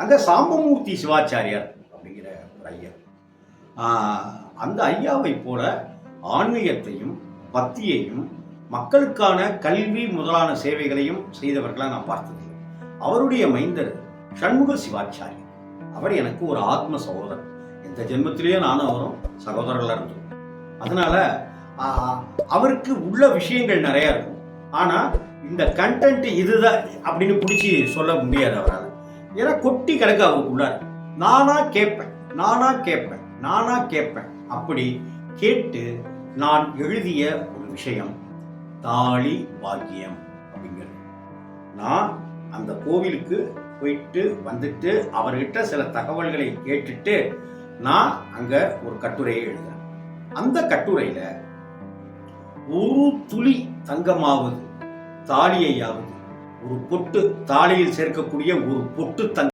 அங்கே சாம்பமூர்த்தி சிவாச்சாரியார் அப்படிங்கிற ஒரு ஐயா அந்த ஐயாவை போல ஆன்மீகத்தையும் பக்தியையும் மக்களுக்கான கல்வி முதலான சேவைகளையும் செய்தவர்களை நான் பார்த்தது அவருடைய மைந்தர் சண்முக சிவாச்சாரி அவர் எனக்கு ஒரு ஆத்ம சகோதரர். எந்த ஜென்மத்திலேயே நானும் அவரும் சகோதரர்களாக இருந்தோம். அதனால அவருக்கு உள்ள விஷயங்கள் நிறையா இருக்கும். ஆனால் இந்த கண்டென்ட் இதுதான் அப்படின்னு பிடிச்சி சொல்ல முடியாது அவரால். ஏன்னா கொட்டி கிடக்கு அவருக்குள்ளார நானா கேட்பேன் நானா கேட்பேன் நானா கேட்பேன் அப்படி கேட்டு நான் எழுதிய ஒரு விஷயம் தாலி பாக்கியம் அப்படிங்கிறது. நான் அந்த கோவிலுக்கு போயிட்டு வந்துட்டு அவர்கிட்ட சில தகவல்களை கேட்டுட்டு நான் அங்க ஒரு கட்டுரையை எழுதுறேன். அந்த கட்டுரையில ஒரு துளி தங்கமாவது தாலியையாவது ஒரு பொட்டு தாலியில் சேர்க்கக்கூடிய ஒரு பொட்டு தங்க